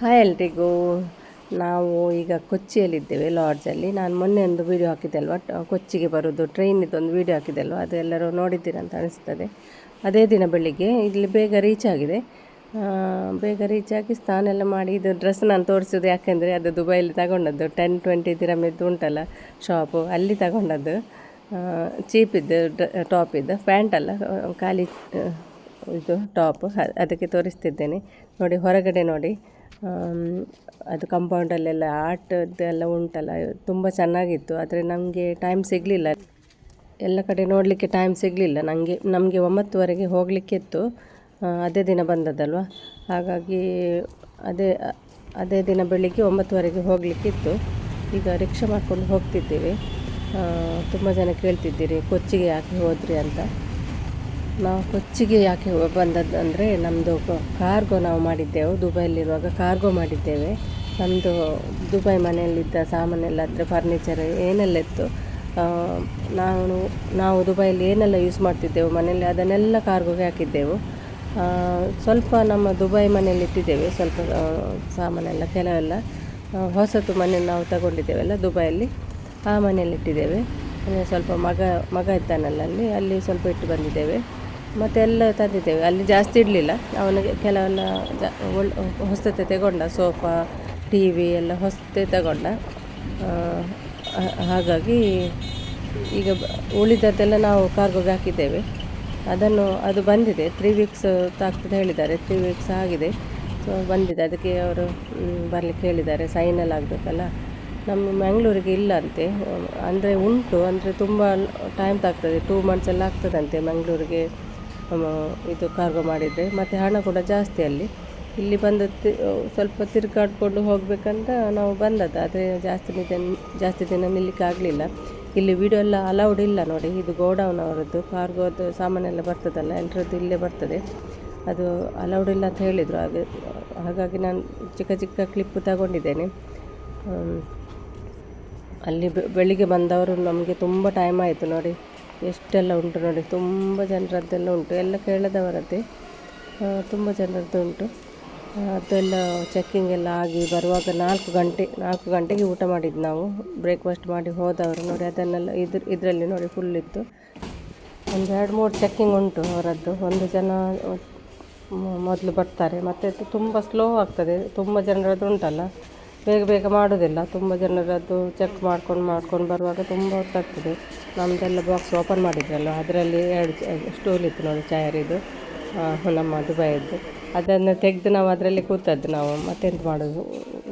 Hi ಎಲ್ರಿಗೂ. ನಾವು ಈಗ ಕೊಚ್ಚಿಯಲ್ಲಿದ್ದೇವೆ ಲಾಡ್ಜಲ್ಲಿ ನಾನು ಮೊನ್ನೆ ಒಂದು ವೀಡಿಯೋ ಹಾಕಿದ್ದೆ ಅಲ್ವಾ ಕೊಚ್ಚಿಗೆ ಬರೋದು. ಟ್ರೈನಿದ್ದು ಒಂದು ವೀಡಿಯೋ ಹಾಕಿದ್ದೆ ಅಲ್ವಾ ಅದು ಎಲ್ಲರೂ ನೋಡಿದ್ದೀರಂತ ಅನಿಸ್ತದೆ. ಅದೇ ದಿನ ಬೆಳಿಗ್ಗೆ ಇಲ್ಲಿ ಬೇಗ ರೀಚ್ ಆಗಿದೆ. ಬೇಗ ರೀಚ್ ಆಗಿ ಸ್ನಾನ ಎಲ್ಲ ಮಾಡಿ ಇದು ಡ್ರೆಸ್ ನಾನು ತೋರಿಸೋದು ಯಾಕೆಂದರೆ ಅದು ದುಬೈಲಿ ತಗೊಂಡದ್ದು. ಟೆನ್ ಟ್ವೆಂಟಿ ದಿರಮಿದ್ದು ಉಂಟಲ್ಲ ಶಾಪು ಅಲ್ಲಿ ತಗೊಂಡದ್ದು. ಚೀಪ್ ಇದ್ದು ಟಾಪ್ ಇದ್ದು ಪ್ಯಾಂಟ್ ಅಲ್ಲ ಆ, ಖಾಲಿ ಇದು ಟಾಪ್ ಅದಕ್ಕೆ ತೋರಿಸ್ತಿದ್ದೇನೆ. ನೋಡಿ ಹೊರಗಡೆ ನೋಡಿ. ಅದು ಕಂಪೌಂಡಲ್ಲೆಲ್ಲ ಆಟದ್ದೆಲ್ಲ ಉಂಟಲ್ಲ, ತುಂಬ ಚೆನ್ನಾಗಿತ್ತು, ಆದರೆ ನಮಗೆ ಟೈಮ್ ಸಿಗಲಿಲ್ಲ. ಎಲ್ಲ ಕಡೆ ನೋಡಲಿಕ್ಕೆ ಟೈಮ್ ಸಿಗಲಿಲ್ಲ ನನಗೆ ನಮಗೆ ಒಂಬತ್ತುವರೆಗೆ ಹೋಗಲಿಕ್ಕಿತ್ತು ಅದೇ ದಿನ ಬಂದದ್ದಲ್ವ? ಹಾಗಾಗಿ ಅದೇ ಅದೇ ದಿನ ಬೆಳಿಗ್ಗೆ ಒಂಬತ್ತುವರೆಗೆ ಹೋಗಲಿಕ್ಕಿತ್ತು ಈಗ ರಿಕ್ಷಾ ಮಾಡ್ಕೊಂಡು ಹೋಗ್ತಿದ್ದೇವೆ. ತುಂಬ ಜನ ಕೇಳ್ತಿದ್ದೀರಿ, ಕೊಚ್ಚಿಗೆ ಯಾಕೆ ಹೋದ್ರಿ ಅಂತ. ನಾವು ಕೊಚ್ಚಿಗೆ ಯಾಕೆ ಬಂದದ್ದು ಅಂದರೆ ನಮ್ಮದು ಕಾರ್ಗೋ ನಾವು ಮಾಡಿದ್ದೆವು. ದುಬೈಲಿರುವಾಗ ಕಾರ್ಗೋ ಮಾಡಿದ್ದೇವೆ. ನಮ್ಮದು ದುಬೈ ಮನೆಯಲ್ಲಿದ್ದ ಸಾಮಾನೆಲ್ಲ ಅಂದರೆ ಫರ್ನಿಚರ್ ಏನೆಲ್ಲ ಇತ್ತು ನಾನು, ನಾವು ದುಬೈಯಲ್ಲಿ ಏನೆಲ್ಲ ಯೂಸ್ ಮಾಡ್ತಿದ್ದೆವು ಮನೆಯಲ್ಲಿ ಅದನ್ನೆಲ್ಲ ಕಾರ್ಗೋಗೆ ಹಾಕಿದ್ದೆವು. ಸ್ವಲ್ಪ ನಮ್ಮ ದುಬೈ ಮನೆಯಲ್ಲಿ ಇಟ್ಟಿದ್ದೇವೆ, ಸ್ವಲ್ಪ ಸಾಮಾನೆಲ್ಲ ಕೆಲವೆಲ್ಲ. ಹೊಸತು ಮನೆ ನಾವು ತಗೊಂಡಿದ್ದೇವೆಲ್ಲ ದುಬೈಯಲ್ಲಿ, ಆ ಮನೆಯಲ್ಲಿ ಇಟ್ಟಿದ್ದೇವೆ. ಸ್ವಲ್ಪ ಮಗ ಮಗ ಇದ್ದಾನಲ್ಲ ಅಲ್ಲಿ ಅಲ್ಲಿ ಸ್ವಲ್ಪ ಇಟ್ಟು ಬಂದಿದ್ದೇವೆ. ಮತ್ತು ಎಲ್ಲ ತಂದಿದ್ದೇವೆ. ಅಲ್ಲಿ ಜಾಸ್ತಿ ಇಡಲಿಲ್ಲ. ಅವನಿಗೆ ಕೆಲವೆಲ್ಲ ಒಳ್ಳೆ ಒಳ್ ಹೊಸತೆ ತಗೊಂಡ, ಸೋಫಾ ಟಿ ವಿ ಎಲ್ಲ ಹೊಸತೆ ತಗೊಂಡ. ಹಾಗಾಗಿ ಈಗ ಉಳಿದದ್ದೆಲ್ಲ ನಾವು ಕಾರ್ಗೋಗೆ ಹಾಕಿದ್ದೇವೆ. ಅದನ್ನು, ಅದು ಬಂದಿದೆ. ತ್ರೀ ವೀಕ್ಸ್ ತಾಗ್ತದೆ ಹೇಳಿದ್ದಾರೆ. ತ್ರೀ ವೀಕ್ಸ್ ಆಗಿದೆ. ಸೊ ಬಂದಿದೆ. ಅದಕ್ಕೆ ಅವರು ಬರಲಿಕ್ಕೆ ಹೇಳಿದ್ದಾರೆ. ಸೈನಲ್ ಆಗಬೇಕಲ್ಲ. ನಮ್ಮ ಮ್ಯಾಂಗ್ಳೂರಿಗೆ ಇಲ್ಲಂತೆ ಅಂದರೆ ಉಂಟು. ಅಂದರೆ ತುಂಬ ಟೈಮ್ ತಾಗ್ತದೆ. ಟೂ ಮಂತ್ಸ್ ಎಲ್ಲ ಆಗ್ತದಂತೆ ಮಂಗಳೂರಿಗೆ ಇದು ಕಾರ್ಗೋ ಮಾಡಿದರೆ ಮತ್ತು ಹಣ ಕೂಡ ಜಾಸ್ತಿ ಅಲ್ಲಿ. ಇಲ್ಲಿ ಬಂದು ಸ್ವಲ್ಪ ತಿರುಗಾಡ್ಕೊಂಡು ಹೋಗಬೇಕಂತ ನಾವು ಬಂದದ್ದು. ಆದರೆ ಜಾಸ್ತಿ ದಿನ ಜಾಸ್ತಿ ದಿನ ನಿಲ್ಲಿಕ್ಕೆ ಆಗಲಿಲ್ಲ. ಇಲ್ಲಿ ವಿಡಿಯೋ ಎಲ್ಲ ಅಲೌಡ್ ಇಲ್ಲ ನೋಡಿ. ಇದು ಗೋಡೌನ್ ಅವರದ್ದು ಕಾರ್ಗೋದು ಸಾಮಾನೆಲ್ಲ ಬರ್ತದಲ್ಲ ಎಲ್ಲರದ್ದು ಇಲ್ಲೇ ಬರ್ತದೆ. ಅದು ಅಲೌಡ್ ಇಲ್ಲ ಅಂತ ಹೇಳಿದರು. ಹಾಗೆ, ಹಾಗಾಗಿ ನಾನು ಚಿಕ್ಕ ಚಿಕ್ಕ ಕ್ಲಿಪ್ಪು ತಗೊಂಡಿದ್ದೇನೆ. ಅಲ್ಲಿ ಬೆಳಿಗ್ಗೆ ಬಂದವರು ನಮಗೆ ತುಂಬ ಟೈಮ್ ಆಯಿತು ನೋಡಿ. ಎಷ್ಟೆಲ್ಲ ಉಂಟು ನೋಡಿ, ತುಂಬ ಜನರದ್ದೆಲ್ಲ ಉಂಟು, ಎಲ್ಲ ಕೇಳದವರದ್ದೇ ತುಂಬ ಜನರದ್ದು ಉಂಟು. ಅದೆಲ್ಲ ಚೆಕ್ಕಿಂಗ್ ಎಲ್ಲ ಆಗಿ ಬರುವಾಗ ನಾಲ್ಕು ಗಂಟೆ, ನಾಲ್ಕು ಗಂಟೆಗೆ ಊಟ ಮಾಡಿದ್ದು ನಾವು. ಬ್ರೇಕ್ಫಾಸ್ಟ್ ಮಾಡಿ ಹೋದವರು ನೋಡಿ, ಅದನ್ನೆಲ್ಲ ಇದ್ರ ಇದರಲ್ಲಿ ನೋಡಿ ಫುಲ್ ಇತ್ತು. ಒಂದು ಎರಡು ಮೂರು ಚೆಕ್ಕಿಂಗ್ ಉಂಟು ಅವರದ್ದು. ಒಂದು ಜನ ಮೊದಲು ಬರ್ತಾರೆ, ಮತ್ತು ತುಂಬ ಸ್ಲೋ ಆಗ್ತದೆ. ತುಂಬ ಜನರದ್ದು ಉಂಟಲ್ಲ. ಬೇಗ ಬೇಗ ಮಾಡೋದಿಲ್ಲ. ತುಂಬ ಜನರದ್ದು ಚೆಕ್ ಮಾಡ್ಕೊಂಡು ಮಾಡ್ಕೊಂಡು ಬರುವಾಗ ತುಂಬ ಹೊತ್ತಾಗ್ತದೆ. ನಮ್ಮದೆಲ್ಲ ಬಾಕ್ಸ್ ಓಪನ್ ಮಾಡಿದ್ರಲ್ಲ, ಅದರಲ್ಲಿ ಎರಡು ಸ್ಟೂಲ್ ಇತ್ತು ನೋಡಿ ಚಾಯರಿದು ನಮ್ಮ ದುಬೈಯದ್ದು. ಅದನ್ನು ತೆಗೆದು ನಾವು ಅದರಲ್ಲಿ ಕೂತದ್ದು ನಾವು. ಮತ್ತೆಂತ ಮಾಡೋದು?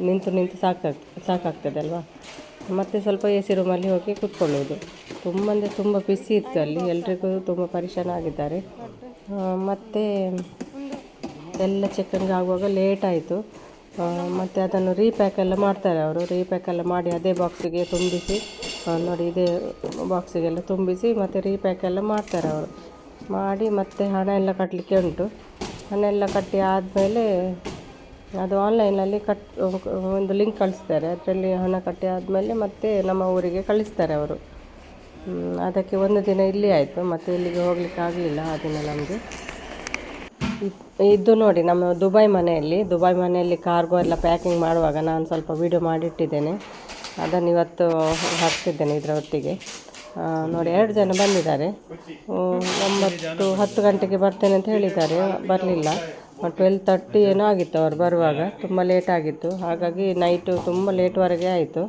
ನಿಂತು ನಿಂತು ಸಾಕಾಗ್ತದೆ ಸಾಕಾಗ್ತದೆ ಅಲ್ವಾ? ಮತ್ತೆ ಸ್ವಲ್ಪ ಎ ಸಿ ರೂಮಲ್ಲಿ ಹೋಗಿ ಕೂತ್ಕೊಳ್ಳೋದು ತುಂಬ ಅಂದರೆ ತುಂಬ ಬಿಸಿ ಇತ್ತು ಅಲ್ಲಿ. ಎಲ್ರಿಗೂ ತುಂಬ ಪರಿಶಾನ ಆಗಿದ್ದಾರೆ. ಮತ್ತು ಎಲ್ಲ ಚೆಕ್ಕಂಗೆ ಆಗುವಾಗ ಲೇಟ್ ಆಯಿತು. ಮತ್ತು ಅದನ್ನು ರೀಪ್ಯಾಕ್ ಎಲ್ಲ ಮಾಡ್ತಾರೆ ಅವರು. ರೀಪ್ಯಾಕ್ ಎಲ್ಲ ಮಾಡಿ ಅದೇ ಬಾಕ್ಸಿಗೆ ತುಂಬಿಸಿ ನೋಡಿ ಇದೇ ಬಾಕ್ಸಿಗೆಲ್ಲ ತುಂಬಿಸಿ ಮತ್ತು ರೀಪ್ಯಾಕ್ ಎಲ್ಲ ಮಾಡ್ತಾರೆ ಅವರು. ಮಾಡಿ ಮತ್ತೆ ಹಣ ಎಲ್ಲ ಕಟ್ಟಲಿಕ್ಕೆ ಉಂಟು. ಹಣ ಎಲ್ಲ ಕಟ್ಟಿ ಆದಮೇಲೆ ಅದು ಆನ್ಲೈನಲ್ಲಿ ಕಟ್, ಒಂದು ಲಿಂಕ್ ಕಳಿಸ್ತಾರೆ. ಅದರಲ್ಲಿ ಹಣ ಕಟ್ಟಿ ಆದಮೇಲೆ ಮತ್ತೆ ನಮ್ಮ ಊರಿಗೆ ಕಳಿಸ್ತಾರೆ ಅವರು. ಅದಕ್ಕೆ ಒಂದು ದಿನ ಇಲ್ಲಿ ಆಯಿತು. ಮತ್ತು ಇಲ್ಲಿಗೆ ಹೋಗ್ಲಿಕ್ಕೆ ಆಗಲಿಲ್ಲ ಆ ದಿನ ನಮಗೆ. ಇದು ನೋಡಿ, ನಮ್ಮ ದುಬೈ ಮನೆಯಲ್ಲಿ ದುಬೈ ಮನೆಯಲ್ಲಿ ಕಾರ್ಗೋ ಎಲ್ಲ ಪ್ಯಾಕಿಂಗ್ ಮಾಡುವಾಗ ನಾನು ಸ್ವಲ್ಪ ವೀಡಿಯೋ ಮಾಡಿಟ್ಟಿದ್ದೇನೆ. ಅದನ್ನು ಇವತ್ತು ಹಾಕ್ತಿದ್ದೇನೆ ಇದರ ಒಟ್ಟಿಗೆ ನೋಡಿ, ಎರಡು ಜನ ಬಂದಿದ್ದಾರೆ. ಒಂಬತ್ತು, ಹತ್ತು ಗಂಟೆಗೆ ಬರ್ತೇನೆ ಅಂತ ಹೇಳಿದ್ದಾರೆ. ಬರಲಿಲ್ಲ. ಟ್ವೆಲ್ ತರ್ಟಿ ಏನೋ ಆಗಿತ್ತು ಅವರು ಬರುವಾಗ. ತುಂಬ ಲೇಟ್ ಆಗಿತ್ತು. ಹಾಗಾಗಿ ನೈಟು ತುಂಬ ಲೇಟ್ವರೆಗೆ ಆಯಿತು.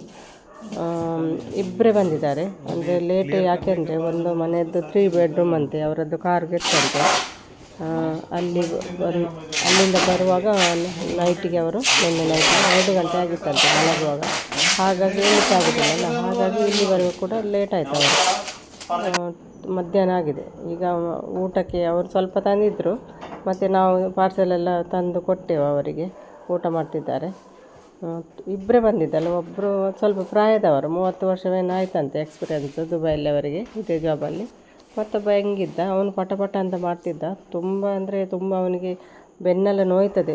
ಇಬ್ಬರೇ ಬಂದಿದ್ದಾರೆ. ಅಂದರೆ ಲೇಟ್ ಯಾಕೆಂದರೆ ಒಂದು ಮನೆಯದ್ದು ತ್ರೀ ಬೆಡ್ರೂಮ್ ಅಂತೆ. ಅವರದ್ದು ಕಾರ್ ಗೆಟ್ಟಂತೆ ಅಲ್ಲಿ ಬರು ಅಲ್ಲಿಂದ ಬರುವಾಗ ನೈಟಿಗೆ ಅವರು ನಿನ್ನೆ ನೈಟ್ ಎರಡು ಗಂಟೆ ಆಗಿತ್ತಂತೆ ಮಲಗುವಾಗ. ಹಾಗಾಗಿ ಲೇಟ್ ಆಗಿದೆಯಲ್ಲ ಹಾಗಾಗಿ ಇಲ್ಲಿವರೆಗೂ ಕೂಡ ಲೇಟ್ ಆಯಿತು ಅವರು. ಮಧ್ಯಾಹ್ನ ಆಗಿದೆ. ಈಗ ಊಟಕ್ಕೆ ಅವರು ಸ್ವಲ್ಪ ತಂದಿದ್ದರು ಮತ್ತು ನಾವು ಪಾರ್ಸೆಲೆಲ್ಲ ತಂದು ಕೊಟ್ಟೆವು ಅವರಿಗೆ. ಊಟ ಮಾಡ್ತಿದ್ದಾರೆ. ಇಬ್ಬರೇ ಬಂದಿದ್ದಲ್ಲ. ಒಬ್ಬರು ಸ್ವಲ್ಪ ಪ್ರಾಯದವರು. ಮೂವತ್ತು ವರ್ಷವೇನು ಆಯ್ತಂತೆ ಎಕ್ಸ್ಪೀರಿಯನ್ಸ್ ದುಬೈಯಲ್ಲಿ ಅವರಿಗೆ, ಇದೇ ಜಾಬಲ್ಲಿ ಮತ್ತೊಬ್ಬ ಹೆಂಗಿದ್ದ ಅವನು ಪಟ ಪಟ ಅಂತ ಮಾಡ್ತಿದ್ದ. ತುಂಬ ಅಂದರೆ ತುಂಬ ಅವನಿಗೆ ಬೆನ್ನೆಲ್ಲ ನೋಯ್ತದೆ.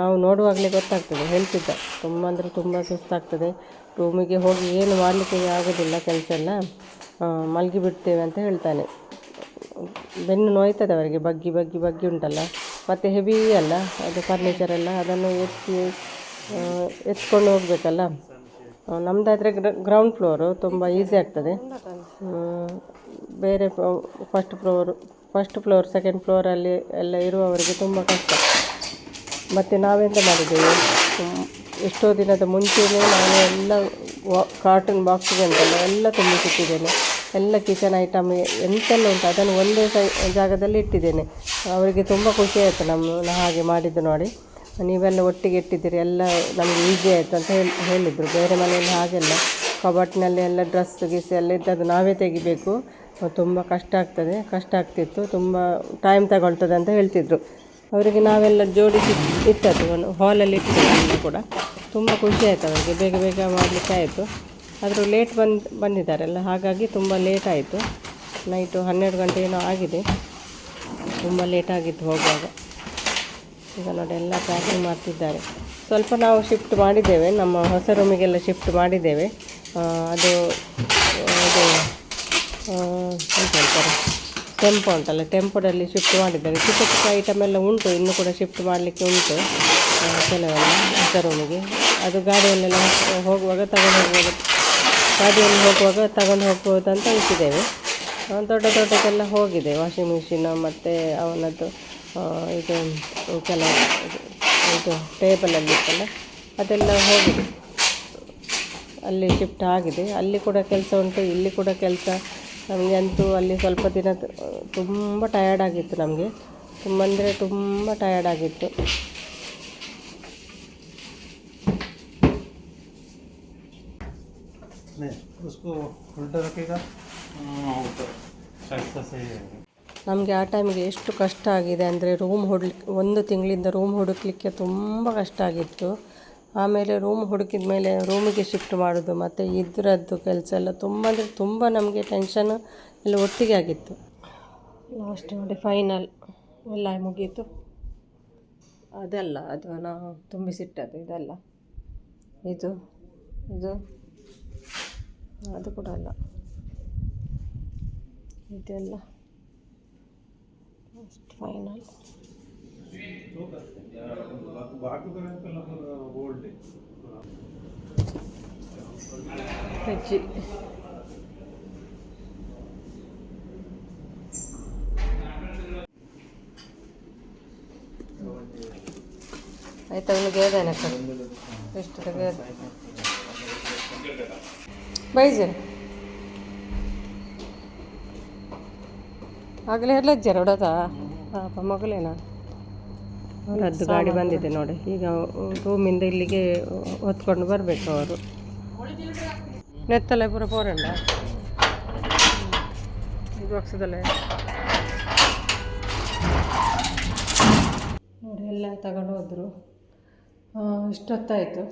ನಾವು ನೋಡುವಾಗಲೇ ಗೊತ್ತಾಗ್ತದೆ. ಹೇಳ್ತಿದ್ದ. ತುಂಬ ಅಂದರೆ ತುಂಬ ಸುಸ್ತಾಗ್ತದೆ. ರೂಮಿಗೆ ಹೋಗಿ ಏನು ಮಾಡಲಿಕ್ಕೆ ಆಗೋದಿಲ್ಲ ಕೆಲಸ ಎಲ್ಲ ಮಲಗಿ ಬಿಡ್ತೇವೆ ಅಂತ ಹೇಳ್ತಾನೆ. ಬೆನ್ನು ನೋಯ್ತದೆ ಅವರಿಗೆ. ಬಗ್ಗಿ ಬಗ್ಗಿ ಬಗ್ಗಿ ಉಂಟಲ್ಲ. ಮತ್ತು ಹೆವಿ ಅಲ್ಲ. ಅದು ಫರ್ನಿಚರೆಲ್ಲ ಅದನ್ನು ಎತ್ತಿ ಎತ್ಕೊಂಡು ಹೋಗಬೇಕಲ್ಲ. ನಮ್ಮದಾದರೆ ಗ್ರೌಂಡ್ ಫ್ಲೋರು ತುಂಬ ಈಸಿ ಆಗ್ತದೆ. ಬೇರೆ first floor first floor second ಫ್ಲೋರಲ್ಲಿ ಎಲ್ಲ ಇರುವವರಿಗೆ ತುಂಬ ಕಷ್ಟ. ಮತ್ತು ನಾವೆಂತ ಮಾಡಿದ್ದೇವೆ? ಎಷ್ಟೋ ದಿನದ ಮುಂಚೆಯೇ ನಾನು ಎಲ್ಲ ಕಾರ್ಟೂನ್ ಬಾಕ್ಸಿಗೆ ಅಂತಲ್ಲ ಎಲ್ಲ ತುಂಬಿಸಿಟ್ಟಿದ್ದೇನೆ ಎಲ್ಲ ಕಿಚನ್ ಐಟಮ್ ಎಂತೆಲ್ಲ ಉಂಟು, ಅದನ್ನು ಒಂದೇ ಸೈ, ಜಾಗದಲ್ಲಿ ಇಟ್ಟಿದ್ದೇನೆ. ಅವರಿಗೆ ತುಂಬ ಖುಷಿ ಆಯಿತು ನಮ್ಮ, ಹಾಗೆ ಮಾಡಿದ್ದು ನೋಡಿ. ನೀವೆಲ್ಲ ಒಟ್ಟಿಗೆ ಇಟ್ಟಿದ್ದೀರಿ, ಎಲ್ಲ ನಮಗೆ ಈಸಿ ಆಯಿತು ಅಂತ ಹೇಳಿ, ಹೇಳಿದರು. ಬೇರೆ ಮನೆಯಲ್ಲಿ ಹಾಗೆಲ್ಲ. ಕಬಾಟ್ನಲ್ಲಿ ಎಲ್ಲ ಡ್ರೆಸ್ ಗಿಸ್ ಎಲ್ಲ ಇದ್ದದ್ದು ನಾವೇ ತೆಗಿಬೇಕು. ತುಂಬ ಕಷ್ಟ ಆಗ್ತದೆ. ಕಷ್ಟ ಆಗ್ತಿತ್ತು. ತುಂಬ ಟೈಮ್ ತಗೊಳ್ತದೆ ಅಂತ ಹೇಳ್ತಿದ್ರು. ಅವರಿಗೆ ನಾವೆಲ್ಲ ಜೋಡಿಸಿ ಇಟ್ಟದ್ದು. ಹಾಲಲ್ಲಿ ಇಟ್ಟಿದ್ದು ಕೂಡ. ತುಂಬ ಖುಷಿ ಆಯಿತು ಅವರಿಗೆ. ಬೇಗ ಬೇಗ ಮಾಡಲಿಕ್ಕೆ ಆಯಿತು. ಆದರೂ ಲೇಟ್ ಬಂದು, ಬಂದಿದ್ದಾರಲ್ಲ. ಹಾಗಾಗಿ ತುಂಬ ಲೇಟ್ ಆಯಿತು. ನೈಟು ಹನ್ನೆರಡು ಗಂಟೆ ಏನೋ ಆಗಿದೆ. ತುಂಬ ಲೇಟ್ ಆಗಿತ್ತು ಹೋಗುವಾಗ. ಈಗ ನೋಡಿ, ಎಲ್ಲ ಪ್ಯಾಕಿಂಗ್ ಮಾಡ್ತಿದ್ದಾರೆ. ಸ್ವಲ್ಪ ನಾವು ಶಿಫ್ಟ್ ಮಾಡಿದ್ದೇವೆ. ನಮ್ಮ ಹೊಸ ರೂಮಿಗೆಲ್ಲ ಶಿಫ್ಟ್ ಮಾಡಿದ್ದೇವೆ. ಅದು, ಇದು ಮಾಡ್ತಾರೆ ಹೇಳ್ತಾರೆ? ಟೆಂಪೋ ಉಂಟಲ್ಲ ಟೆಂಪೋದಲ್ಲಿ ಶಿಫ್ಟ್ ಮಾಡಿದ್ದಾರೆ. ಚಿಕ್ಕ ಚಿಕ್ಕ ಐಟಮ್ ಎಲ್ಲ ಉಂಟು, ಇನ್ನೂ ಕೂಡ ಶಿಫ್ಟ್ ಮಾಡಲಿಕ್ಕೆ ಉಂಟು. ಕೆಲವೆಲ್ಲ ಹೊಸ ರೂಮಿಗೆ ಅದು ಗಾಡಿಯಲ್ಲೆಲ್ಲ ಹೋಗುವಾಗ ತಗೊಂಡು ಹೋಗುವಾಗ ಗಾಡಿಯಲ್ಲಿ ಹೋಗುವಾಗ ತಗೊಂಡು ಹೋಗ್ಬೋದು ಅಂತ ಇಟ್ಟಿದ್ದೇವೆ. ದೊಡ್ಡ ದೊಡ್ಡದೆಲ್ಲ ಹೋಗಿದೆ ವಾಷಿಂಗ್ ಮಿಷಿನ್ ಮತ್ತು ಅವನದ್ದು ಆ, ಇದು ಕೆಲವು ಇದು- ಇದು ಟೇಬಲಲ್ಲಿ ಇತ್ತಲ್ಲ ಅದೆಲ್ಲ ಹೋಗಿದೆ ಅಲ್ಲಿ ಶಿಫ್ಟ್ ಆಗಿದೆ ಅಲ್ಲಿ ಕೂಡ ಕೆಲಸ ಉಂಟು ಇಲ್ಲಿ ಕೂಡ ಕೆಲಸ ನಮಗೆ ಅಂತೂ ಅಲ್ಲಿ ಸ್ವಲ್ಪ ದಿನ ತ- ತುಂಬ ಟಯರ್ಡ್ ಆಗಿತ್ತು ನಮಗೆ ತುಂಬ ಅಂದರೆ ತುಂಬ ಟಯರ್ಡ್ ಆಗಿತ್ತು नहीं उसको उल्टा रखेगा ऐसा सही रहेगा ನಮಗೆ ಆ ಟೈಮಿಗೆ ಎಷ್ಟು ಕಷ್ಟ ಆಗಿದೆ ಅಂದರೆ ರೂಮ್ ಹುಡ್ಲಿಕ್ಕೆ ಒಂದು ತಿಂಗಳಿಂದ ರೂಮ್ ಹುಡುಕ್ಲಿಕ್ಕೆ ತುಂಬ ಕಷ್ಟ ಆಗಿತ್ತು. ಆಮೇಲೆ ರೂಮ್ ಹುಡುಕಿದ ಮೇಲೆ ರೂಮಿಗೆ ಶಿಫ್ಟ್ ಮಾಡೋದು, ಮತ್ತು ಇದರದ್ದು ಕೆಲಸ ಎಲ್ಲ ತುಂಬ ಅಂದರೆ ತುಂಬ ನಮಗೆ ಟೆನ್ಷನ್ ಎಲ್ಲ ಒಟ್ಟಿಗೆ ಆಗಿತ್ತು. ಲಾಸ್ಟ್ ನೋಡಿ ಫೈನಲ್ ಎಲ್ಲ ಮುಗೀತು. ಅದಲ್ಲ, ಅದು ನಾವು ತುಂಬಿಸಿಟ್ಟದ್ದು ಇದೆಲ್ಲ. ಇದು ಇದು, ಅದು ಕೂಡ ಅಲ್ಲ. ಇದೆಲ್ಲ. ಫೈನಲ್ ಹೆಚ್ಚಿ ಐ ಅವನು ಗೇದಾನೆ ಎಷ್ಟು ಬೈಜರ್ ಆಗಲೇ ಎಲ್ಲ ಹೊಡೋದ ಪಾಪ ಮಗಳೇನಾ? ಅದು ಗಾಡಿ ಬಂದಿದೆ ನೋಡಿ. ಈಗ ರೂಮಿಂದ ಇಲ್ಲಿಗೆ ಹೊತ್ಕೊಂಡು ಬರಬೇಕು ಅವರು. ನೆತ್ತಲೆ ಪೂರ ಪೋರಂಡ ಇದು ಬಾಕ್ಸದಲ್ಲೇ ನೋಡಿ, ಎಲ್ಲ ತಗೊಂಡು ಹೋದರು. ಇಷ್ಟೊತ್ತಾಯಿತು.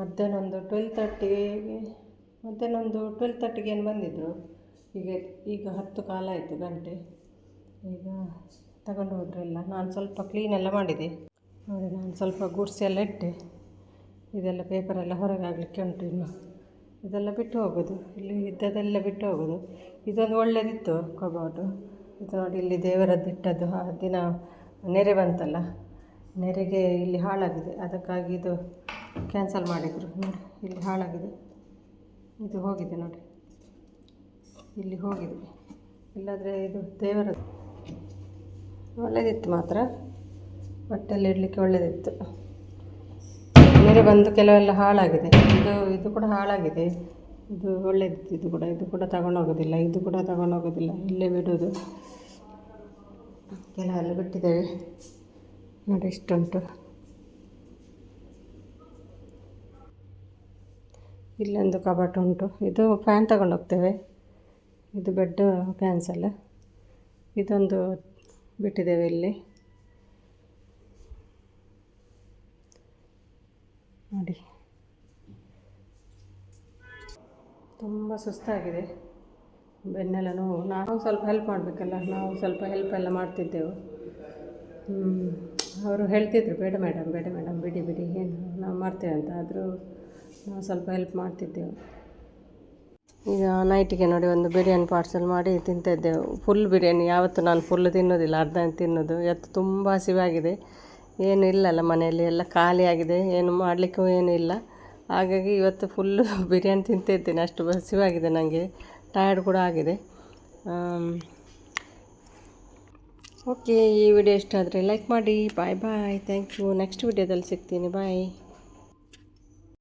ಮಧ್ಯಾಹ್ನ ಒಂದು ಟ್ವೆಲ್ ತರ್ಟಿಗೆ ಮಧ್ಯಾಹ್ನ ಒಂದು ಟ್ವೆಲ್ ತರ್ಟಿಗೆ ಏನು ಬಂದಿದ್ದರು ಈಗ ಈಗ ಹತ್ತು ಕಾಲ ಆಯಿತು ಗಂಟೆ. ಈಗ ತಗೊಂಡು ಹೋದ್ರೆಲ್ಲ ನಾನು ಸ್ವಲ್ಪ ಕ್ಲೀನೆಲ್ಲ ಮಾಡಿದೆ. ನೋಡಿ, ನಾನು ಸ್ವಲ್ಪ ಗುಡ್ಸ್ ಎಲ್ಲ ಇಟ್ಟೆ. ಇದೆಲ್ಲ ಪೇಪರೆಲ್ಲ ಹೊರಗೆ ಆಗಲಿಕ್ಕೆ ಉಂಟು ಇನ್ನು. ಇದೆಲ್ಲ ಬಿಟ್ಟು ಹೋಗೋದು. ಇಲ್ಲಿ ಇದ್ದದೆಲ್ಲ ಬಿಟ್ಟು ಹೋಗೋದು. ಇದೊಂದು ಒಳ್ಳೆಯದಿತ್ತು ಕಬಾಟು ಇದು ನೋಡಿ, ಇಲ್ಲಿ ದೇವರದ್ದು ಇಟ್ಟದ್ದು. ಆ ದಿನ ನೆರೆ ಬಂತಲ್ಲ. ನೆರೆಗೆ ಇಲ್ಲಿ ಹಾಳಾಗಿದೆ. ಅದಕ್ಕಾಗಿ ಇದು ಕ್ಯಾನ್ಸಲ್ ಮಾಡಿದರು. ನೋಡಿ, ಇಲ್ಲಿ ಹಾಳಾಗಿದೆ. ಇದು ಹೋಗಿದೆ ನೋಡಿ. ಇಲ್ಲಿ ಹೋಗಿದೆ. ಇಲ್ಲಾದರೆ ಇದು ದೇವರ ಒಳ್ಳೆಯದಿತ್ತು ಮಾತ್ರ. ಬಟ್ಟೆಲ್ಲಿ ಇಡಲಿಕ್ಕೆ ಒಳ್ಳೆಯದಿತ್ತು ನೆರೆ ಬಂದು ಕೆಲವೆಲ್ಲ ಹಾಳಾಗಿದೆ. ಇದು ಇದು ಕೂಡ ಹಾಳಾಗಿದೆ. ಇದು ಒಳ್ಳೆಯದಿತ್ತು ಇದು ಕೂಡ ಇದು ಕೂಡ ತಗೊಂಡೋಗೋದಿಲ್ಲ. ಇದು ಕೂಡ ತಗೊಂಡೋಗೋದಿಲ್ಲ. ಇಲ್ಲೇ ಬಿಡೋದು. ಕೆಲವೆಲ್ಲ ಬಿಟ್ಟಿದ್ದೇವೆ. ನೋಡಿ ಇಷ್ಟುಂಟು. ಇಲ್ಲೊಂದು ಕಬಾಟ್ ಉಂಟು ಇದು ಫ್ಯಾನ್ ತಗೊಂಡು ಹೋಗ್ತೇವೆ ಇದು ಬೆಡ್ ಕ್ಯಾನ್ಸಲ್ ಇದೊಂದು ಬಿಟ್ಟಿದ್ದೇವೆ ಇಲ್ಲಿ. ನೋಡಿ. ತುಂಬ ಸುಸ್ತಾಗಿದೆ. ಬೆನ್ನೆಲ್ಲ ನೋವು. ನಾವು ಸ್ವಲ್ಪ ಹೆಲ್ಪ್ ಮಾಡಬೇಕಲ್ಲ. ನಾವು ಸ್ವಲ್ಪ ಹೆಲ್ಪ್ ಎಲ್ಲ ಮಾಡ್ತಿದ್ದೆವು. ಅವರು ಹೇಳ್ತಿದ್ರು, ಬೇಡ ಮೇಡಮ್ ಬೇಡ ಮೇಡಮ್ ಬಿಡಿ ಬಿಡಿ, ಏನು ನಾವು ಮಾಡ್ತೇವೆ ಅಂತ ಆದರೂ ನಾವು ಸ್ವಲ್ಪ ಹೆಲ್ಪ್ ಮಾಡ್ತಿದ್ದೆವು. ಈಗ ನೈಟಿಗೆ ನೋಡಿ ಒಂದು ಬಿರಿಯಾನಿ ಪಾರ್ಸಲ್ ಮಾಡಿ ತಿಂತಿದ್ದೆವು ಫುಲ್ ಬಿರಿಯಾನಿ. ಯಾವತ್ತೂ ನಾನು ಫುಲ್ ತಿನ್ನೋದಿಲ್ಲ, ಅರ್ಧ ತಿನ್ನೋದು. ಇವತ್ತು ತುಂಬ ಹಸಿವಾಗಿದೆ. ಏನು ಇಲ್ಲಲ್ಲ ಮನೆಯಲ್ಲಿ. ಎಲ್ಲ ಖಾಲಿಯಾಗಿದೆ ಏನು ಮಾಡಲಿಕ್ಕೂ ಏನೂ ಇಲ್ಲ. ಹಾಗಾಗಿ ಇವತ್ತು ಫುಲ್ಲು ಬಿರಿಯಾನಿ ತಿಂತಿದ್ದೇನೆ ಅಷ್ಟು ಹಸಿವಾಗಿದೆ ನನಗೆ ಟಯರ್ಡ್ ಕೂಡ ಆಗಿದೆ. ಓಕೆ ಈ ವಿಡಿಯೋ ಇಷ್ಟ ಆದರೆ ಲೈಕ್ ಮಾಡಿ. Bye bye thank you next ವಿಡಿಯೋದಲ್ಲಿ ಸಿಗ್ತೀನಿ. ಬಾಯ್